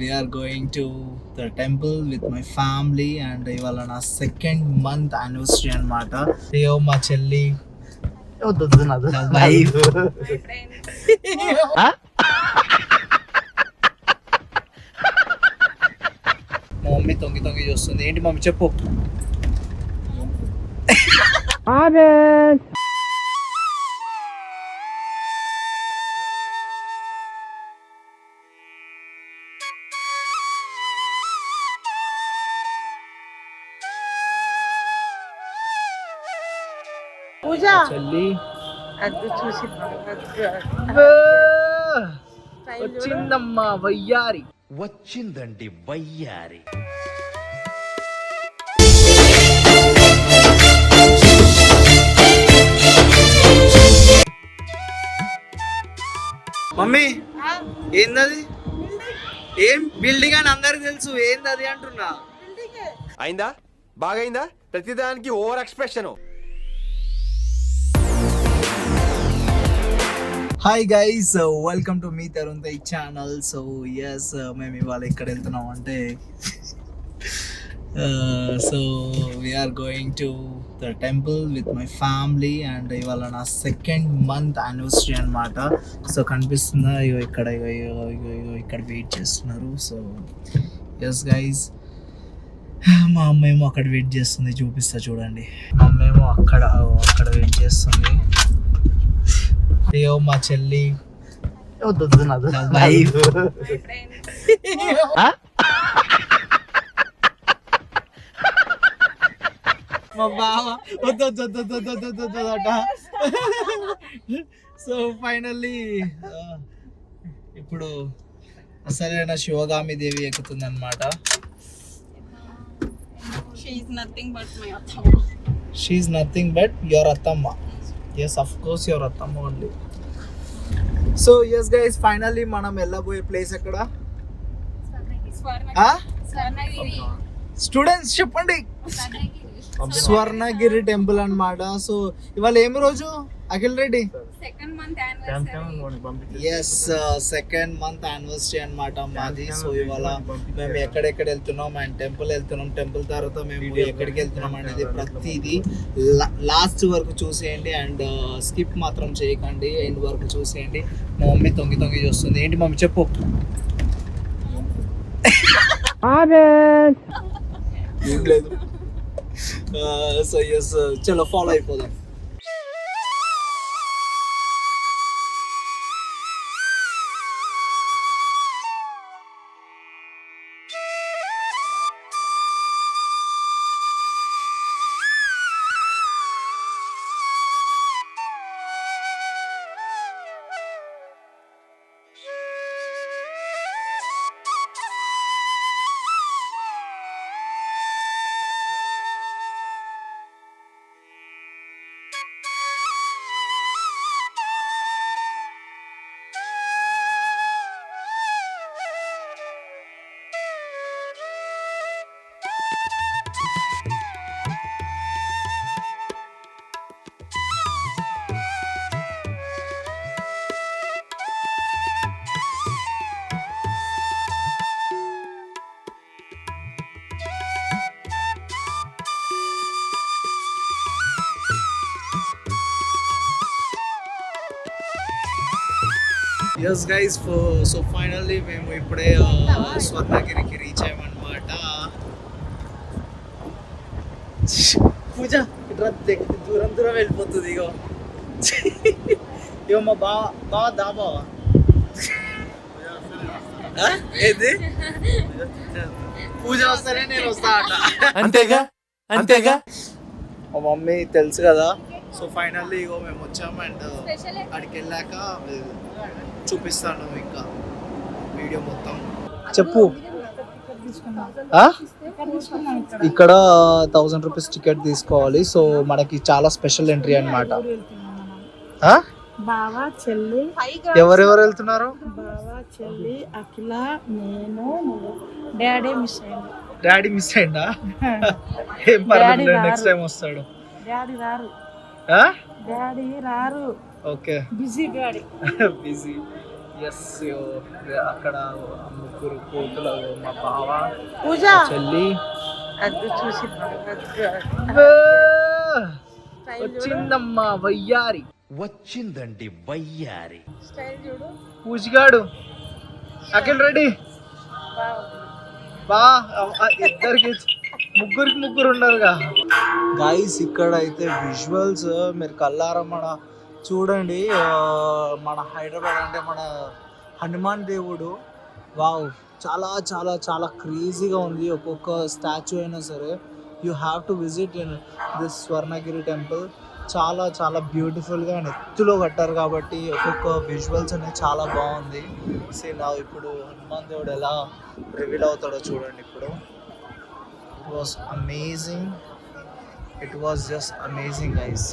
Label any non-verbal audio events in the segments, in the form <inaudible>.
We're going to the temple with my family and ఇవాళ నా second month anniversary అనమాట అయ్యో మా చెల్లి. మా మమ్మీ తొంగి తొంగి చూస్తుంది. ఏంటి మమ్మీ చెప్పు. అది చూసి వచ్చిందమ్మా వయ్యారి. వచ్చిందండి వయ్యారి. మమ్మీ ఏందది? ఏం బిల్డింగ్ అని అందరికి తెలుసు ఏంది అది అంటున్నా అయిందా? బాగైందా? ప్రతిదానికి over expression. Hi guys welcome to మీ తరుణ్ తై ఛానల్ సో ఎస్ మేము ఇవాళ ఎక్కడ వెళ్తున్నాం అంటే so we're going to the temple with my family and ఇవాళ నా సెకండ్ మంత్ యానివర్సరీ అనమాట సో కనిపిస్తుందా? ఇగో ఇక్కడ ఇగో ఇగో ఇగో ఇక్కడ వెయిట్ చేస్తున్నారు. సో ఎస్ గైస్ మా అమ్మేమో అక్కడ వెయిట్ చేస్తుంది చూపిస్తా చూడండి. మా అమ్మేమో అక్కడ అక్కడ వెయిట్ చేస్తుంది. అయ్యో మా చెల్లి నా wife. మా బావ వద్దు వద్దు వద్దు వద్దు వద్దు వద్దు వద్దు అట సో ఫైనల్లీ ఇప్పుడు అసలైన శివగామి దేవి ఎక్కుతుంది అనమాట షీఈ్ నథింగ్ బట్ మై అత్తమ్మ. షీఈ్ నథింగ్ బట్ యువర్ అత్తమ్మ. ఎస్ అఫ్ కోర్స్ యువర్ అత్తమ్మ only so yes guys finally మనం వెళ్ళబోయే ప్లేస్ ఎక్కడ? స్టూడెంట్స్ చెప్పండి. స్వర్ణగిరి. టెంపుల్ అన్నమాట. సో ఇవాళ ఏమి రోజు? Akhil Reddy? Second month anniversary yes second month anniversary అన్నమాట మాది. సో ఇవాళ మేము ఎక్కడెక్కడ వెళ్తున్నాం అండ్ టెంపుల్ వెళ్తున్నాం టెంపుల్ తర్వాత మేము ఎక్కడికి వెళ్తున్నాం అనేది ప్రతిదీ లాస్ట్ వరకు చూసేయండి అండ్ స్కిప్ మాత్రం చేయకండి ఎండ్ వరకు చూసేయండి. మా మమ్మీ తొంగి తొంగి చూస్తుంది. ఏంటి మమ్మీ చెప్పు. సో ఎస్ చలో ఫాలో అయిపోదాం. ఎస్ గైస్ సో ఫైనల్లీ మేము ఇప్పుడే స్వర్ణగిరికి రీచ్ అయ్యామన్నమాట. పూజ ఇట్లా దూరం దూరం వెళ్ళిపోతుంది ఇగో. ఇగో మా బా బా దా బావా? ఏది? పూజ వస్తేనే నేను వస్తా అట. అంతేగా? అంతేగా? మా మమ్మీ తెలుసు కదా. సో ఫైనల్లీ ఇగో మేము వచ్చాము అండ్ అక్కడికి వెళ్ళాక చూపిస్తాను ఇంకా వీడియో మొత్తం. చెప్పు? ఇక్కడ థౌసండ్ రూపీస్ టికెట్ తీసుకోవాలి. సో మనకి చాలా స్పెషల్ ఎంట్రీ అనమాట బావ చెల్లి. ఎవరెవరు వెళ్తున్నారు? బావ చెల్లి అఖిల నేను డాడీ మిస్ అయింది డాడీ మిస్ అయిందా <laughs> ఏం రారు. నెక్స్ట్ టైం వస్తాడు. డాడీ రారు. డాడీ రారు. Okay. Busy daddy <laughs> busy. Yes అక్కడ ముగ్గురు కూతులు మా బావ పూజ. చెల్లి. అది చూసి వచ్చిందమ్మా వయ్యారి. వచ్చిందండి వయ్యారి. స్టైల్ చూడు. పూజిగాడు. అఖిల్ రెడ్డి బా ఇద్దరికి ముగ్గురికి ముగ్గురు ఉన్నారుగా. గాయస్ ఇక్కడ అయితే విజువల్స్ మీరు కల్లారా మన చూడండి మన హైదరాబాద్ అంటే మన హనుమాన్ దేవుడు. వావ్ చాలా చాలా చాలా క్రేజీగా ఉంది. ఒక్కొక్క స్టాచ్యూ అయినా సరే you have to visit in this Swarnagiri temple చాలా చాలా బ్యూటిఫుల్గా అండ్ ఎత్తులో కట్టారు కాబట్టి ఒక్కొక్క విజువల్స్ అనేది చాలా బాగుంది. సే నా ఇప్పుడు హనుమాన్ దేవుడు ఎలా రివీల్ అవుతాడో చూడండి ఇప్పుడు. It was amazing it was just amazing ice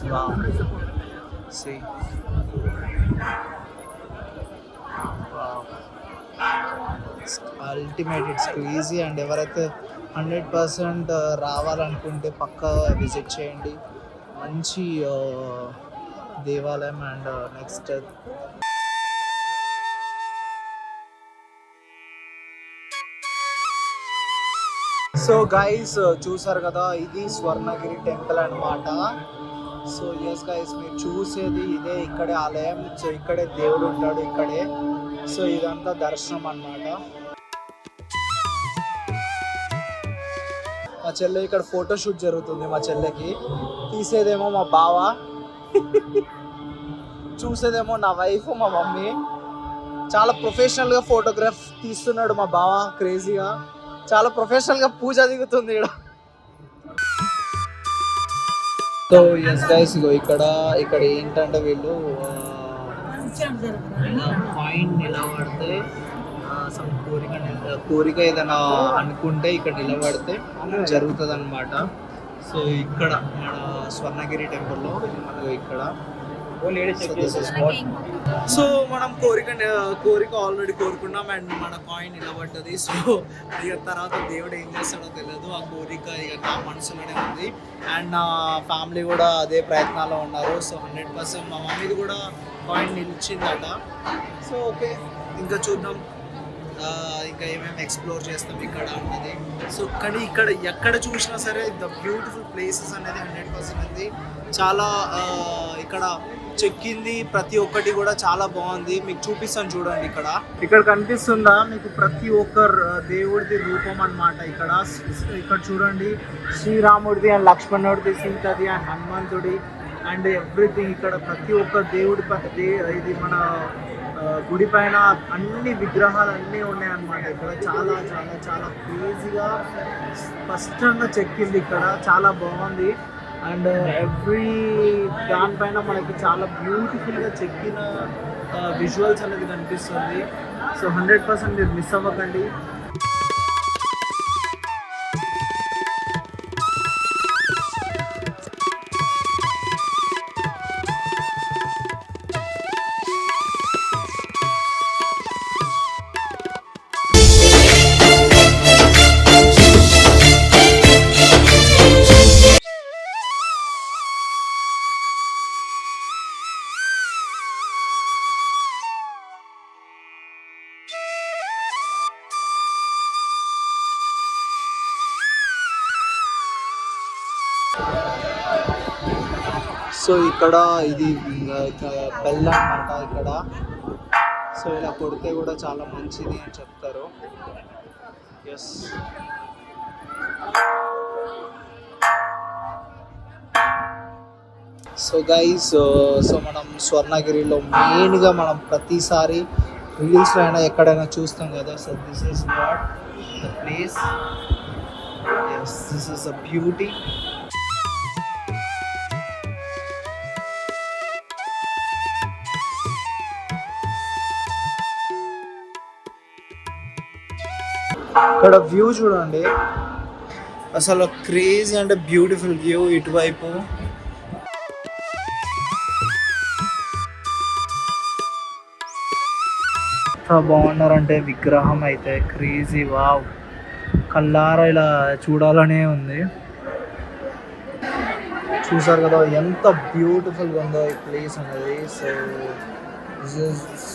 వా సి అల్టిమేట్ ఇట్స్ క్రేజీ అండ్ ఎవరైతే హండ్రెడ్ పర్సెంట్ uh, రావాలనుకుంటే పక్కా విజిట్ చేయండి. మంచి uh, దేవాలయం అండ్ నెక్స్ట్ సో గైస్ చూసారు కదా ఇది స్వర్ణగిరి టెంపుల్ అన్నమాట. సో ఎస్ గైస్ మీరు చూసేది ఇదే. ఇక్కడే ఆలయం. సో ఇక్కడే దేవుడు ఉంటాడు ఇక్కడే. సో ఇదంతా దర్శనం అన్నమాట. మా చెల్లె ఇక్కడ ఫోటోషూట్ జరుగుతుంది మా చెల్లెకి. తీసేదేమో మా బావ. చూసేదేమో నా వైఫ్ మా మమ్మీ. చాలా ప్రొఫెషనల్గా ఫోటోగ్రాఫ్ తీస్తున్నాడు మా బావ. క్రేజీగా చాలా ప్రొఫెషనల్గా పూజ దిగుతుంది ఇక్కడ సో ఎస్ గైస్ ఇగో ఇక్కడ ఇక్కడ ఏంటంటే వీళ్ళు పాయింట్ నిలబడితే సమ్ కోరిక కోరిక ఏదైనా అనుకుంటే ఇక్కడ నిలబడితే జరుగుతుంది అనమాట సో ఇక్కడ మన స్వర్ణగిరి టెంపుల్లో ఇక్కడ సో మనం కోరిక కోరిక ఆల్రెడీ కోరుకున్నాం అండ్ మన కాయిన్ నిలబడ్డది. సో ఇక తర్వాత దేవుడు ఏం చేస్తాడో తెలియదు ఆ కోరిక ఇక నా మనసులోనే ఉంది. అండ్ నా ఫ్యామిలీ కూడా అదే ప్రయత్నాల్లో ఉన్నారు. సో హండ్రెడ్ పర్సెంట్ మా మమ్మీది కూడా కాయిన్ నిలిచిందట. సో ఓకే ఇంకా చూద్దాం. ఇంకా ఏమేమి ఎక్స్ప్లోర్ చేస్తాం ఇక్కడ అన్నది. సో కానీ ఇక్కడ ఎక్కడ చూసినా సరే ద బ్యూటిఫుల్ ప్లేసెస్ అనేది హండ్రెడ్ పర్సెంట్ ఉంది. చాలా ఇక్కడ చెక్కింది ప్రతి ఒక్కటి కూడా చాలా బాగుంది. మీకు చూపిస్తాను చూడండి ఇక్కడ. ఇక్కడ కనిపిస్తుందా? మీకు ప్రతి ఒక్క దేవుడిది రూపం అన్నమాట ఇక్కడ. ఇక్కడ చూడండి. శ్రీరాముడిది అండ్ లక్ష్మణుడిది సీతది అండ్ హనుమంతుడి అండ్ ఎవ్రీథింగ్ ఇక్కడ. ప్రతి ఒక్క దేవుడి దే- ఇది మన గుడి పైన అన్ని విగ్రహాలు అన్నీ ఉన్నాయన్నమాట ఇక్కడ. చాలా చాలా చాలా క్రేజీగా స్పష్టంగా చెక్కింది ఇక్కడ. చాలా బాగుంది. అండ్ ఎవ్రీ దానిపైన మనకి చాలా బ్యూటిఫుల్గా చెక్కిన విజువల్స్ అనేది కనిపిస్తుంది. సో హండ్రెడ్ పర్సెంట్ మీరు మిస్ అవ్వకండి. సో ఇక్కడ ఇది బెల్ అన్నమాట ఇక్కడ. సో ఇలా కొడితే కూడా చాలా మంచిది అని చెప్తారు. ఎస్ సో గైస్ సో మనం స్వర్ణగిరిలో మెయిన్గా మనం ప్రతిసారి రీల్స్లో అయినా ఎక్కడైనా చూస్తాం కదా. So this is what the place yes this is a beauty ఇక్కడ వ్యూ చూడండి. అసలు క్రేజీ అంటే బ్యూటిఫుల్ వ్యూ ఇటువైపు. ఎంత బాగున్నారంటే విగ్రహం అయితే క్రేజీ వావ్. కల్లారా ఇలా చూడాలనే ఉంది. చూసారు కదా ఎంత బ్యూటిఫుల్గా ఉందో ఈ ప్లేస్ అనేది. So this is.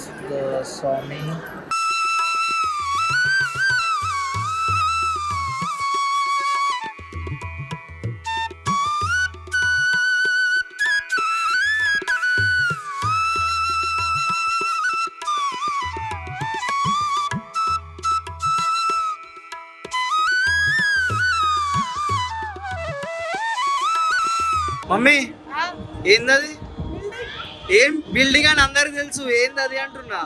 మమ్మీ ఏందది? ఏం బిల్డింగ్ అని అందరికి తెలుసు ఏంది అది అంటున్నా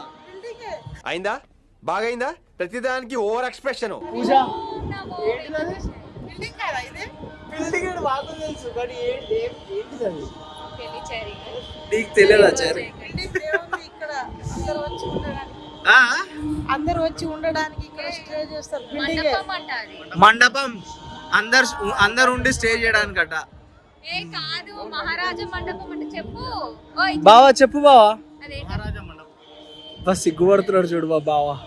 అయిందా? బాగైందా? ప్రతిదానికి ఓవర్ ఎక్స్ప్రెషన్ పూజ. బిల్డింగ్ కదా ఇది? బిల్డింగ్ అని మాకు తెలుసు కానీ ఏంటి ఏం- ఏంటిది అది? తెలిచారు నీకు తెలియదు ఆచారి బిల్డింగ్ దేవుడు ఇక్కడ అందరు వచ్చి ఉండడానికి. ఆ? అందరు వచ్చి ఉండడానికి ఇక్కడ స్టే చేస్తారు. బిల్డింగ్ మండపం అందరు అందరు ఉండి స్టే చేయడానికట. ఏ కాదు మహారాజా మండపం అంటే చెప్పు. ఓయ్. బావా చెప్పు బావా. అదే బస్ సిగ్గుపడుతున్నాడు చూడు బా బావా.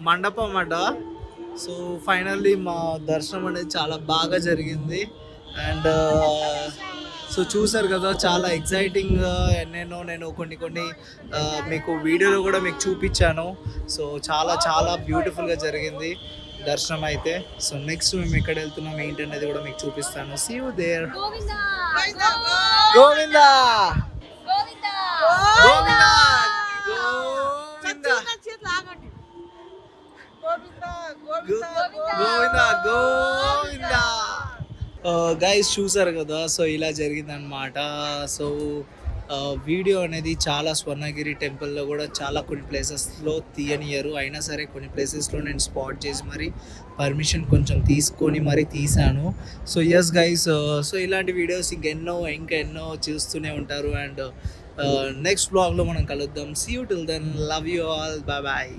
మండపం అట. సో ఫైనల్లీ మా దర్శనం అనేది చాలా బాగా జరిగింది. అండ్ సో చూసారు కదా చాలా ఎగ్జైటింగ్ ఎన్నెన్నో నేను కొన్ని కొన్ని మీకు వీడియోలో కూడా మీకు చూపించాను. సో చాలా చాలా బ్యూటిఫుల్గా జరిగింది. దర్శనం అయితే సో నెక్స్ట్ మేము ఎక్కడ వెళ్తున్నాం ఏంటి అనేది కూడా మీకు చూపిస్తాను. See you there Govinda! Govinda! Govinda! Govinda! Govinda! చేతులు ఆగండి గోవింద గోవింద గోవిందా! గోవిందా! గైస్ చూసారు కదా? సో ఇలా జరిగిందనమాట సో వీడియో అనేది చాలా స్వర్ణగిరి టెంపుల్లో కూడా చాలా కొన్ని ప్లేసెస్లో తీయనియరు. అయినా సరే కొన్ని ప్లేసెస్లో నేను స్పాట్ చేసి మరి పర్మిషన్ కొంచెం తీసుకొని మరి తీశాను. సో ఎస్ గైస్ సో ఇలాంటి వీడియోస్ ఇంకెన్నో ఇంకా ఎన్నో చూస్తూనే ఉంటారు. అండ్ నెక్స్ట్ బ్లాగ్లో మనం కలుద్దాం. See you till then love you all bye bye